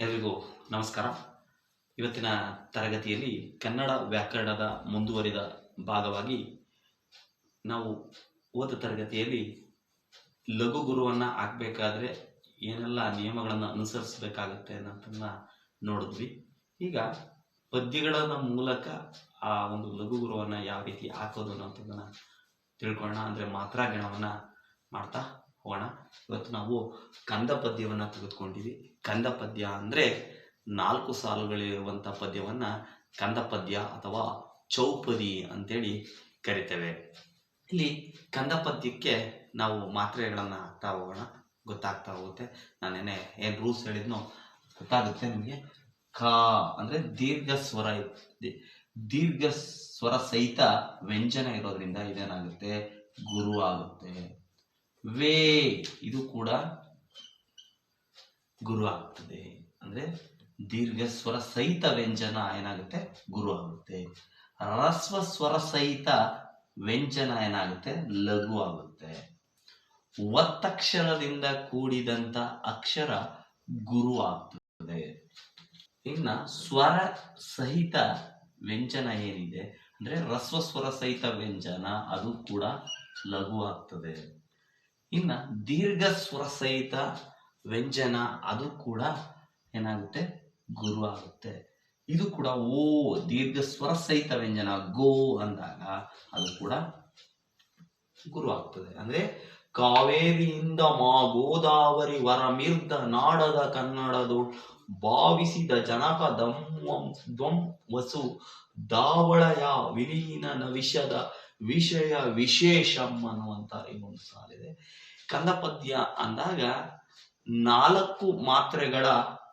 ಎಲ್ರಿಗೂ ನಮಸ್ಕಾರ. ಇವತ್ತಿನ ತರಗತಿಯಲ್ಲಿ ಕನ್ನಡ ವ್ಯಾಕರಣದ ಮುಂದುವರಿದ ಭಾಗವಾಗಿ ನಾವು ಓದ ತರಗತಿಯಲ್ಲಿ ಲಘು ಗುರುವನ್ನ ಹಾಕ್ಬೇಕಾದ್ರೆ ಏನೆಲ್ಲ ನಿಯಮಗಳನ್ನು ಅನುಸರಿಸಬೇಕಾಗುತ್ತೆ ಅನ್ನೋದನ್ನ ನೋಡಿದ್ವಿ. ಈಗ ಪದ್ಯಗಳ ಮೂಲಕ ಆ ಒಂದು ಲಘು ಗುರುವನ್ನು ಯಾವ ರೀತಿ ಹಾಕೋದು ಅನ್ನೋದನ್ನ ತಿಳ್ಕೊಳ್ಳೋಣ. ಅಂದ್ರೆ ಮಾತ್ರ ಗಣವನ್ನ ಮಾಡ್ತಾ ಹೋಗೋಣ. ಇವತ್ತು ನಾವು ಕಂದ ಪದ್ಯವನ್ನು ತೆಗೆದುಕೊಂಡಿವಿ. ಕಂದ ಪದ್ಯ ಅಂದರೆ ನಾಲ್ಕು ಸಾಲುಗಳಿರುವಂಥ ಪದ್ಯವನ್ನು ಕಂದ ಪದ್ಯ ಅಥವಾ ಚೌಪದಿ ಅಂತೇಳಿ ಕರಿತೇವೆ. ಇಲ್ಲಿ ಕಂದ ಪದ್ಯಕ್ಕೆ ನಾವು ಮಾತ್ರೆಗಳನ್ನು ಹಾಕ್ತಾ ಹೋಗೋಣ. ಗೊತ್ತಾಗ್ತಾ ಹೋಗುತ್ತೆ. ನಾನೇನೆ ಏನು ರೂಲ್ಸ್ ಹೇಳಿದ್ನೋ ಗೊತ್ತಾಗುತ್ತೆ ನಿಮಗೆ? ಕ ಅಂದ್ರೆ ದೀರ್ಘ ಸ್ವರ ದೀರ್ಘ ಸ್ವರ ಸಹಿತ ವ್ಯಂಜನ ಇರೋದ್ರಿಂದ ಇದೇನಾಗುತ್ತೆ? ಗುರು ಆಗುತ್ತೆ. ವೇ, ಇದು ಕೂಡ ಗುರು ಆಗ್ತದೆ. ಅಂದ್ರೆ ದೀರ್ಘ ಸ್ವರ ಸಹಿತ ವ್ಯಂಜನ ಏನಾಗುತ್ತೆ? ಗುರು ಆಗುತ್ತೆ. ರಸ್ವ ಸ್ವರ ಸಹಿತ ವ್ಯಂಜನ ಏನಾಗುತ್ತೆ? ಲಘು ಆಗುತ್ತೆ. ಒತ್ತಕ್ಷರದಿಂದ ಕೂಡಿದಂತ ಅಕ್ಷರ ಗುರು ಆಗ್ತದೆ. ಇನ್ನ ಸ್ವರ ಸಹಿತ ವ್ಯಂಜನ ಏನಿದೆ? ಅಂದ್ರೆ ರಸ್ವ ಸ್ವರ ಸಹಿತ ವ್ಯಂಜನ, ಅದು ಕೂಡ ಲಘು ಆಗ್ತದೆ. ಇನ್ನ ದೀರ್ಘ ಸ್ವರ ಸಹಿತ ವ್ಯಂಜನ ಅದು ಕೂಡ ಏನಾಗುತ್ತೆ? ಗುರು ಆಗುತ್ತೆ. ಇದು ಕೂಡ ಓ, ದೀರ್ಘ ಸ್ವರ ಸಹಿತ ವ್ಯಂಜನ, ಗೋ ಅಂದಾಗ ಅದು ಕೂಡ ಗುರು ಆಗ್ತದೆ. ಅಂದ್ರೆ ಕಾವೇರಿಯಿಂದ ಮಾ ಗೋದಾವರಿ ವರ ಮಿರ್ದ ನಾಡದ ಕನ್ನಡದು ಭಾವಿಸಿದ ಜನಕ ದಂ ದ್ವಂ ವಸು ದಾವಳಯ ವಿಲೀನ ನವಿಷದ ವಿಷಯ ವಿಶೇಷಂ ಅನ್ನುವಂತ ಇನ್ನೊಂದು ಸಾಲಿದೆ ಕಂದ ಪದ್ಯ ಅಂದಾಗ ನಾಲ್ಕು ಮಾತ್ರೆಗಳ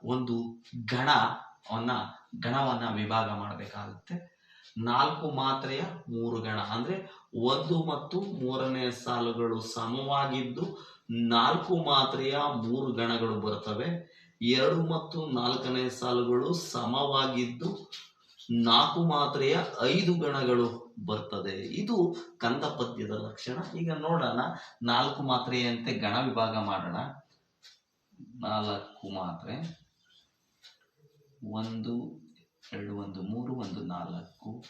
ಒಂದು ಗಣವನ್ನ ಗಣವನ್ನ ವಿಭಾಗ ಮಾಡಬೇಕಾಗುತ್ತೆ. ನಾಲ್ಕು ಮಾತ್ರೆಯ ಮೂರು ಗಣ ಅಂದ್ರೆ ಒಂದು ಮತ್ತು ಮೂರನೇ ಸಾಲುಗಳು ಸಮವಾಗಿದ್ದು ನಾಲ್ಕು ಮಾತ್ರೆಯ ಮೂರು ಗಣಗಳು ಬರುತ್ತವೆ. ಎರಡು ಮತ್ತು ನಾಲ್ಕನೇ ಸಾಲುಗಳು ಸಮವಾಗಿದ್ದು ನಾಲ್ಕು ಮಾತ್ರೆಯ ಐದು ಗಣಗಳು ಬರ್ತದೆ. ಇದು ಕಂದ ಪದ್ಯದ ಲಕ್ಷಣ. ಈಗ ನೋಡೋಣ. ನಾಲ್ಕು ಮಾತ್ರೆಯಂತೆ ಗಣ ವಿಭಾಗ ಮಾಡೋಣ. ನಾಲ್ಕು ಮಾತ್ರೆ. ಒಂದು, ಎರಡು, ಒಂದು, ಮೂರು, ಒಂದು, ನಾಲ್ಕು.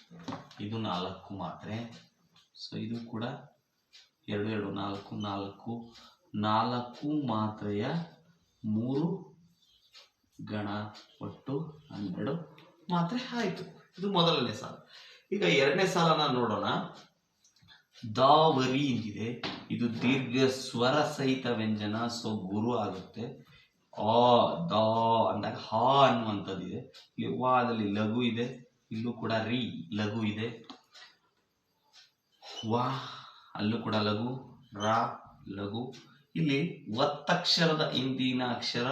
ಇದು ನಾಲ್ಕು ಮಾತ್ರೆ. ಸೊ ಇದು ಕೂಡ ಎರಡು ಎರಡು, ನಾಲ್ಕು ನಾಲ್ಕು. ನಾಲ್ಕು ಮಾತ್ರೆಯ ಮೂರು ಗಣ ಒಟ್ಟು ಹನ್ನೆರಡು. ಮಾತ್ರೆ ಆಯ್ತು. ಇದು ಮೊದಲನೇ ಸಾಲ. ಈಗ ಎರಡನೇ ಸಾಲನ ನೋಡೋಣ. ದಾವರಿ ಅಂತಿದೆ ಇದು ದೀರ್ಘ ಸ್ವರ ಸಹಿತ ವ್ಯಂಜನ ಸೊ ಗುರು ಆಗುತ್ತೆ. ಆ, ದ ಅಂದಾಗ ಹ ಅನ್ನುವಂಥದ್ದಿದೆ. ಇಲ್ಲಿ ವಾದಲ್ಲಿ ಲಘು ಇದೆ. ಇಲ್ಲೂ ಕೂಡ ರಿ, ಲಘು ಇದೆ. ವಾ, ಅಲ್ಲೂ ಕೂಡ ಲಘು. ರಾ, ಲಘು. ಇಲ್ಲಿ ಒತ್ತಕ್ಷರದ ಹಿಂದಿನ ಅಕ್ಷರ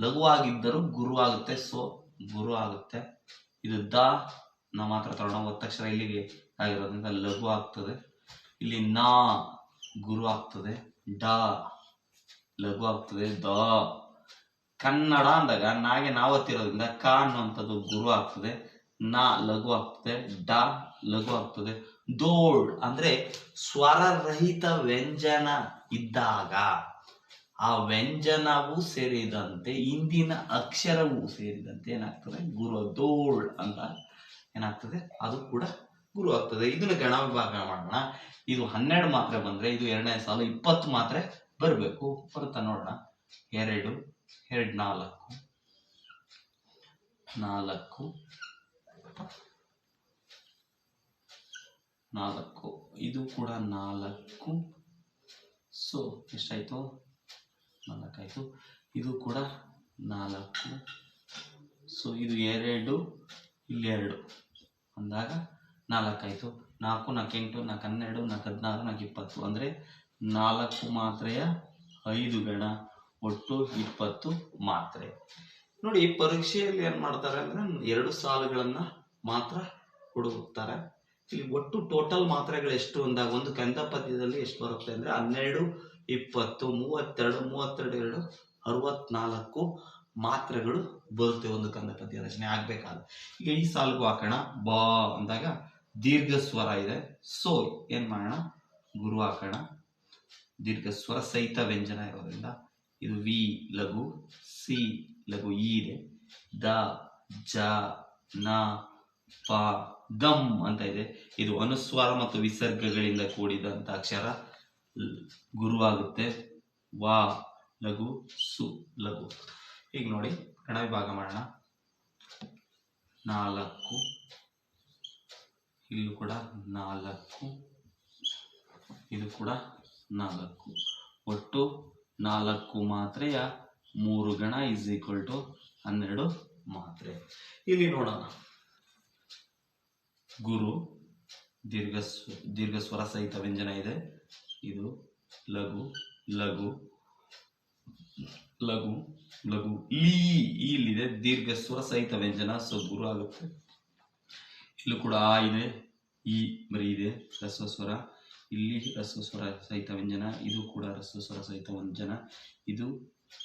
ಲಘುವಾಗಿದ್ದರೂ ಗುರು ಆಗುತ್ತೆ. ಸೊ ಗುರು ಆಗುತ್ತೆ. ಇದು ದ ನ ಮಾತ್ರ ತರೋಣ. ಒತ್ತಕ್ಷರ ಇಲ್ಲಿಗೆ ಆಗಿರೋದ್ರಿಂದ ಲಘು ಆಗ್ತದೆ. ಇಲ್ಲಿ ನಾ ಗುರು ಆಗ್ತದೆ. ಡ ಲಘು ಆಗ್ತದೆ. ದ ಕನ್ನಡ ಅಂದಾಗ ನಾಗೆ ನಾವತ್ತಿರೋದ್ರಿಂದ ಕ ಅನ್ನುವಂಥದ್ದು ಗುರು ಆಗ್ತದೆ. ನ ಲಘು ಆಗ್ತದೆ. ಡ ಲಘು ಆಗ್ತದೆ. ದೋಳ್ ಅಂದ್ರೆ ಸ್ವರರಹಿತ ವ್ಯಂಜನ ಇದ್ದಾಗ. ಆ ವ್ಯಂಜನವೂ ಸೇರಿದಂತೆ ಹಿಂದಿನ ಅಕ್ಷರವು ಸೇರಿದಂತೆ ಏನಾಗ್ತದೆ? ಗುರು ದೋಳ್ ಅಂತ ಏನಾಗ್ತದೆ? ಅದು ಕೂಡ ಗುರು ಆಗ್ತದೆ. ಇದನ್ನ ಗಣ ವಿಭಾಗ ಮಾಡೋಣ. ಇದು ಹನ್ನೆರಡು ಮಾತ್ರೆ ಬಂದ್ರೆ, ಇದು ಎರಡನೇ ಸಾಲು ಇಪ್ಪತ್ತು ಮಾತ್ರೆ ಬರಬೇಕು. ಬರುತ್ತಾ ನೋಡೋಣ. ಎರಡು ಎರಡು, ನಾಲ್ಕು ನಾಲ್ಕು ನಾಲ್ಕು. ಇದು ಕೂಡ ನಾಲ್ಕು. ಸೊ ಎಷ್ಟಾಯ್ತು? ನಾಲ್ಕಾಯ್ತು ಇದು ಕೂಡ ನಾಲ್ಕು. ಸೊ ಇದು ಎರಡು, ಇಲ್ಲಿ ಎರಡು. ಅಂದಾಗ ನಾಲ್ಕಾಯಿತು ನಾಲ್ಕು ನಾಲ್ಕು ಎಂಟು ನಾಲ್ಕು ಹನ್ನೆರಡು ನಾಲ್ಕು ಹದಿನಾರು ನಾಲ್ಕು ಇಪ್ಪತ್ತು ಅಂದರೆ ನಾಲ್ಕು ಮಾತ್ರೆಯ ಐದು ಗಣ, ಒಟ್ಟು ಇಪ್ಪತ್ತು ಮಾತ್ರೆ. ನೋಡಿ ಪರೀಕ್ಷೆಯಲ್ಲಿ ಏನು ಮಾಡ್ತಾರೆ ಅಂದರೆ ಎರಡು ಸಾಲುಗಳನ್ನು ಮಾತ್ರ ಹುಡುಕ್ತಾರೆ. ಇಲ್ಲಿ ಒಟ್ಟು ಟೋಟಲ್ ಮಾತ್ರೆಗಳು ಎಷ್ಟು ಅಂದಾಗ ಒಂದು ಕಂದ ಪದ್ಯದಲ್ಲಿ ಎಷ್ಟು ಬರುತ್ತೆ ಅಂದರೆ ಹನ್ನೆರಡು ಇಪ್ಪತ್ತು, ಮೂವತ್ತೆರಡು ಮೂವತ್ತೆರಡು ಎರಡು ಅರವತ್ನಾಲ್ಕು ಮಾತ್ರೆಗಳು ಬರುತ್ತೆ ಒಂದು ಕಂದ ಪದ್ಯ ರಚನೆ ಆಗ್ಬೇಕಾದ ಈಗ ಈ ಸಾಲಿಗೂ ಹಾಕೋಣ. ಬಾ ಅಂದಾಗ ದೀರ್ಘ ಸ್ವರ ಇದೆ. ಸೊ ಏನ್ ಮಾಡೋಣ? ಗುರು ಹಾಕೋಣ. ದೀರ್ಘ ಸ್ವರ ಸಹಿತ ವ್ಯಂಜನ ಇರೋದ್ರಿಂದ ಇದು ವಿ ಲಘು, ಸಿ ಲಘು ಇ ಇದೆ. ದ, ಜ, ನ, ಪ, ಗಮ್ ಅಂತ ಇದೆ. ಇದು ಅನುಸ್ವಾರ ಮತ್ತು ವಿಸರ್ಗಗಳಿಂದ ಕೂಡಿದಂತ ಅಕ್ಷರ. ಗುರುವಾಗುತ್ತೆ. ವಾ, ಲಘು, ಸು, ಲಘು. ಈಗ ನೋಡಿ ಗಣ ವಿಭಾಗ ಮಾಡೋಣ. ನಾಲ್ಕು. ಇಲ್ಲೂ ಕೂಡ ನಾಲ್ಕು. ಇದು ಕೂಡ ನಾಲ್ಕು. ಒಟ್ಟು ನಾಲ್ಕು ಮಾತ್ರೆಯ ಮೂರು ಗಣ ಇಸ್ ಈಕ್ವಲ್ ಟು ಹನ್ನೆರಡು ಮಾತ್ರೆ. ಇಲ್ಲಿ ನೋಡೋಣ. ಗುರು ದೀರ್ಘ ದೀರ್ಘ ಸ್ವರ ಸಹಿತ ವ್ಯಂಜನ ಇದೆ. ಇದು ಲಘು ಲಘು ಲಘು ಲಘು, ಲೀ, ಇಲ್ಲಿದೆ. ದೀರ್ಘ ಸ್ವರ ಸಹಿತ ವ್ಯಂಜನ, ಸೊ ಗುರು ಆಗುತ್ತೆ. ಇಲ್ಲೂ ಕೂಡ ಆ ಇದೆ, ಈ ಬರೀ ಇದೆ ರಸ್ವ ಸ್ವರ ಇಲ್ಲಿ ರಸ್ವ ಸ್ವರ ಸಹಿತ ವ್ಯಂಜನ, ಇದು ಕೂಡ ರಸ್ವ ಸ್ವರ ಸಹಿತ ವ್ಯಂಜನ. ಇದು,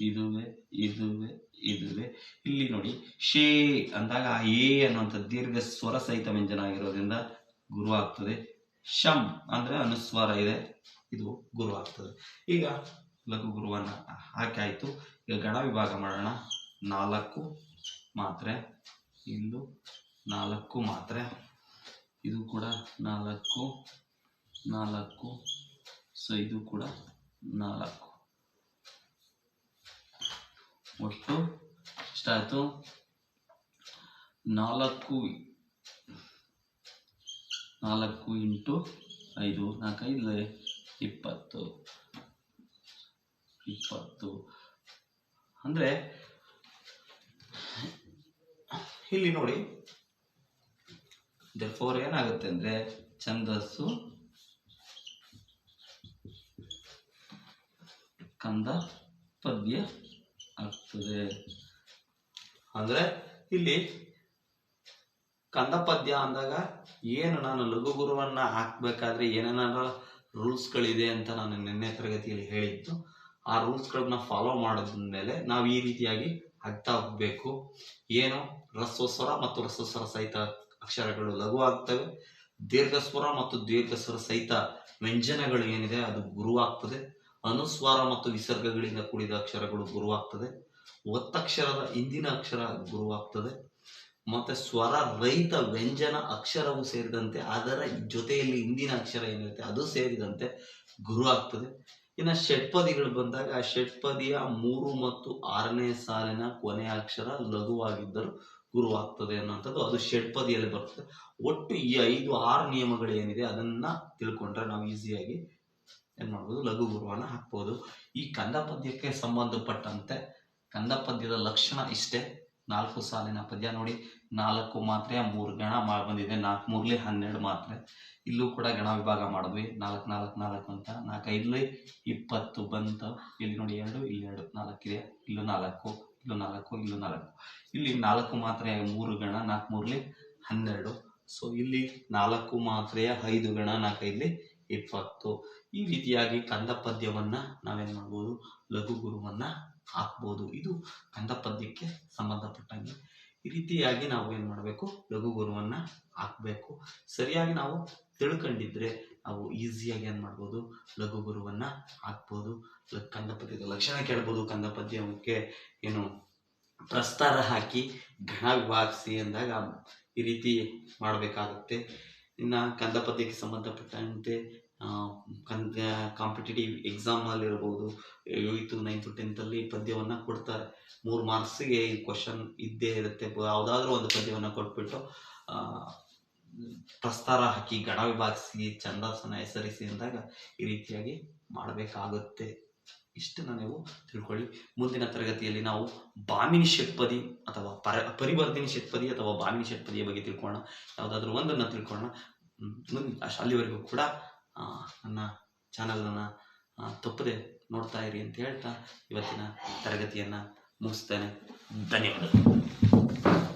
ಇದುವೆ ಇದುವೆ ಇದುವೆ. ಇಲ್ಲಿ ನೋಡಿ, ಶೇ ಅಂದಾಗ ಆ ಎ ಅನ್ನುವಂಥ ದೀರ್ಘ ಸ್ವರ ಸಹಿತ ವ್ಯಂಜನ ಆಗಿರೋದ್ರಿಂದ ಗುರು ಆಗ್ತದೆ. ಶಂ ಅಂದ್ರೆ ಅನುಸ್ವಾರ ಇದೆ. ಇದು ಗುರು ಆಗ್ತದೆ. ಈಗ ಲಘು ಗುರುವನ್ನು ಹಾಕಿ ಆಯ್ತು. ಈಗ ಗಣ ವಿಭಾಗ ಮಾಡೋಣ. ನಾಲ್ಕು ಮಾತ್ರೆ. ಇಲ್ಲೂ ನಾಲ್ಕು ಮಾತ್ರೆ. ಇದು ಕೂಡ ನಾಲ್ಕು ನಾಲ್ಕು. ಸೊ ಇದು ಕೂಡ ನಾಲ್ಕು. ಒಟ್ಟು ಎಷ್ಟಾಯ್ತು ನಾಲ್ಕು ನಾಲ್ಕು ಇಂಟು ಐದು. ನಾಲ್ಕೈದು. ಇಪ್ಪತ್ತು ಇಪ್ಪತ್ತು. ಅಂದ್ರೆ, ಇಲ್ಲಿ ನೋಡಿ ಫೋರ್ ಏನಾಗುತ್ತೆ ಅಂದ್ರೆ, ಛಂದಸ್ಸು, ಕಂದ ಪದ್ಯ ಆಗ್ತದೆ. ಅಂದ್ರೆ, ಇಲ್ಲಿ ಕಂದ ಪದ್ಯ ಅಂದಾಗ ಏನು ನಾನು ಲಘು ಗುರುವನ್ನ ಹಾಕ್ಬೇಕಾದ್ರೆ ಏನೇನಾರ ರೂಲ್ಸ್ಗಳಿದೆ ಅಂತ ನಾನು ನಿನ್ನೆ ತರಗತಿಯಲ್ಲಿ ಹೇಳಿದ್ದು. ಆ ರೂಲ್ಸ್ಗಳನ್ನ ಫಾಲೋ ಮಾಡಿದ್ಮೇಲೆ ನಾವು ಈ ರೀತಿಯಾಗಿ ಹಾಕ್ತಾ ಹೋಗಬೇಕು. ಏನು? ರಸ್ವಸ್ವರ ಮತ್ತು ರಸ್ವಸ್ವರ ಸಹಿತ ಅಕ್ಷರಗಳು ಲಘು ಆಗ್ತವೆ. ದೀರ್ಘಸ್ವರ ಮತ್ತು ದೀರ್ಘಸ್ವರ ಸಹಿತ ವ್ಯಂಜನಗಳು ಏನಿದೆ, ಅದು ಗುರುವಾಗ್ತದೆ. ಅನುಸ್ವಾರ ಮತ್ತು ವಿಸರ್ಗಗಳಿಂದ ಕೂಡಿದ ಅಕ್ಷರಗಳು ಗುರುವಾಗ್ತದೆ. ಒತ್ತಕ್ಷರದ ಹಿಂದಿನ ಅಕ್ಷರ ಗುರುವಾಗ್ತದೆ. ಮತ್ತೆ ಸ್ವರ ರಹಿತ ವ್ಯಂಜನ, ಅಕ್ಷರವು ಸೇರಿದಂತೆ, ಅದರ ಜೊತೆಯಲ್ಲಿ ಹಿಂದಿನ ಅಕ್ಷರ ಏನಿರುತ್ತೆ, ಅದು ಸೇರಿದಂತೆ ಗುರು ಆಗ್ತದೆ. ಇನ್ನು ಷಟ್ಪದಿಗಳು ಬಂದಾಗ ಆ ಷಟ್ಪದಿಯ ಮೂರು ಮತ್ತು ಆರನೇ ಸಾಲಿನ ಕೊನೆಯ ಅಕ್ಷರ ಲಘುವಾಗಿದ್ದರೂ ಗುರುವಾಗ್ತದೆ ಅನ್ನುವಂಥದ್ದು ಅದು ಷಟ್ಪದಿಯಲ್ಲಿ ಬರ್ತದೆ. ಒಟ್ಟು ಈ ಐದು, ಆರು ನಿಯಮಗಳು ಏನಿದೆ, ಅದನ್ನ ತಿಳ್ಕೊಂಡ್ರೆ ನಾವು ಈಸಿಯಾಗಿ ಏನ್ ಮಾಡ್ಬೋದು, ಲಘು ಗುರುವನ್ನ ಹಾಕ್ಬೋದು. ಈ ಕಂದ ಪದ್ಯಕ್ಕೆ ಸಂಬಂಧಪಟ್ಟಂತೆ ಕಂದ ಪದ್ಯದ ಲಕ್ಷಣ ಇಷ್ಟೇ. ನಾಲ್ಕು ಸಾಲಿನ ಪದ್ಯ ನೋಡಿ. ನಾಲ್ಕು ಮಾತ್ರೆ ಮೂರು ಗಣ ಮಾ ಬಂದಿದೆ. ನಾಲ್ಕು ಮೂರ್ಲಿ ಹನ್ನೆರಡು ಮಾತ್ರೆ. ಇಲ್ಲೂ ಕೂಡ ಗಣ ವಿಭಾಗ ಮಾಡಿದ್ವಿ. ನಾಲ್ಕು ನಾಲ್ಕು ನಾಲ್ಕು ಅಂತ. ನಾಲ್ಕೈದಲಿ ಇಪ್ಪತ್ತು ಬಂತು. ಇಲ್ಲಿ ನೋಡಿ ಎರಡು, ಇಲ್ಲಿ ಎರಡು ನಾಲ್ಕಿದೆ ಇಲ್ಲೂ ನಾಲ್ಕು ಇಲ್ಲೂ ನಾಲ್ಕು ಇಲ್ಲೂ ನಾಲ್ಕು. ಇಲ್ಲಿ ನಾಲ್ಕು ಮಾತ್ರೆ ಮೂರು ಗಣ, ನಾಲ್ಕು ಮೂರ್ಲಿ ಹನ್ನೆರಡು. ಸೊ ಇಲ್ಲಿ ನಾಲ್ಕು ಮಾತ್ರೆಯ ಐದು ಗಣ ನಾಲ್ಕೈದಲಿ ಇಪ್ಪತ್ತು. ಈ ರೀತಿಯಾಗಿ ಕಂದ ಪದ್ಯವನ್ನ ನಾವೇನು ಮಾಡ್ಬೋದು? ಲಘು ಗುರುವನ್ನ ಹಾಕ್ಬೋದು. ಇದು ಕಂದ ಪದ್ಯಕ್ಕೆ ಸಂಬಂಧಪಟ್ಟಂಗೆ. ಈ ರೀತಿಯಾಗಿ ನಾವು ಏನು ಮಾಡಬೇಕು? ಲಘು ಗುರುವನ್ನ ಹಾಕ್ಬೇಕು. ಸರಿಯಾಗಿ ನಾವು ತಿಳ್ಕೊಂಡಿದ್ರೆ ನಾವು ಈಸಿಯಾಗಿ ಏನು ಮಾಡ್ಬೋದು? ಲಘು ಗುರುವನ್ನ ಹಾಕ್ಬೋದು. ಕಂದ ಪದ್ಯದ ಲಕ್ಷಣ ಕೇಳ್ಬೋದು. ಕಂದ ಪದ್ಯಕ್ಕೆ ಏನು ಪ್ರಸ್ತಾರ ಹಾಕಿ ಘನ ವಿಭಾಗಿಸಿ ಅಂದಾಗ ಈ ರೀತಿ ಮಾಡಬೇಕಾಗುತ್ತೆ. ಇನ್ನು ಕಂದ ಪದ್ಯಕ್ಕೆ ಸಂಬಂಧಪಟ್ಟಂತೆ ಕಂದ ಕಾಂಪಿಟೇಟಿವ್ ಎಕ್ಸಾಮಲ್ಲಿರ್ಬೋದು ಏಯ್ತು ನೈನ್ತು ಟೆಂತಲ್ಲಿ ಪದ್ಯವನ್ನು ಕೊಡ್ತಾರೆ. ಮೂರು ಮಾರ್ಕ್ಸಿಗೆ ಈ ಕ್ವಶನ್ ಇದ್ದೇ ಇರುತ್ತೆ. ಯಾವುದಾದ್ರೂ ಒಂದು ಪದ್ಯವನ್ನು ಕೊಟ್ಬಿಟ್ಟು ಪ್ರಸ್ತಾರ ಹಾಕಿ, ಗಣ ವಿಭಾಗಿಸಿ, ಚಂದಾಸನ ಹೆಸರಿಸಿ ಅಂದಾಗ ಈ ರೀತಿಯಾಗಿ ಮಾಡಬೇಕಾಗುತ್ತೆ. ಇಷ್ಟನ್ನ ನೀವು ತಿಳ್ಕೊಳ್ಳಿ. ಮುಂದಿನ ತರಗತಿಯಲ್ಲಿ ನಾವು ಬಾಮಿನಿ ಷಟ್ಪದಿ ಅಥವಾ ಪರ, ಪರಿವರ್ತಿನಿ ಷಟ್ಪದಿ ಅಥವಾ ಬಾಮಿನಿ ಷಟ್ಪದಿಯ ಬಗ್ಗೆ ತಿಳ್ಕೊಳ್ಳೋಣ. ಯಾವುದಾದ್ರೂ ಒಂದನ್ನು ತಿಳ್ಕೊಳ್ಳೋಣ. ಮುಂದೆ ಅಲ್ಲಿವರೆಗೂ ಕೂಡ ನನ್ನ ಚಾನಲನ್ನು ತಪ್ಪದೆ ನೋಡ್ತಾ ಇರಿ ಅಂತ ಹೇಳ್ತಾ ಇವತ್ತಿನ ತರಗತಿಯನ್ನು ಮುಗಿಸ್ತೇನೆ. ಧನ್ಯವಾದಗಳು.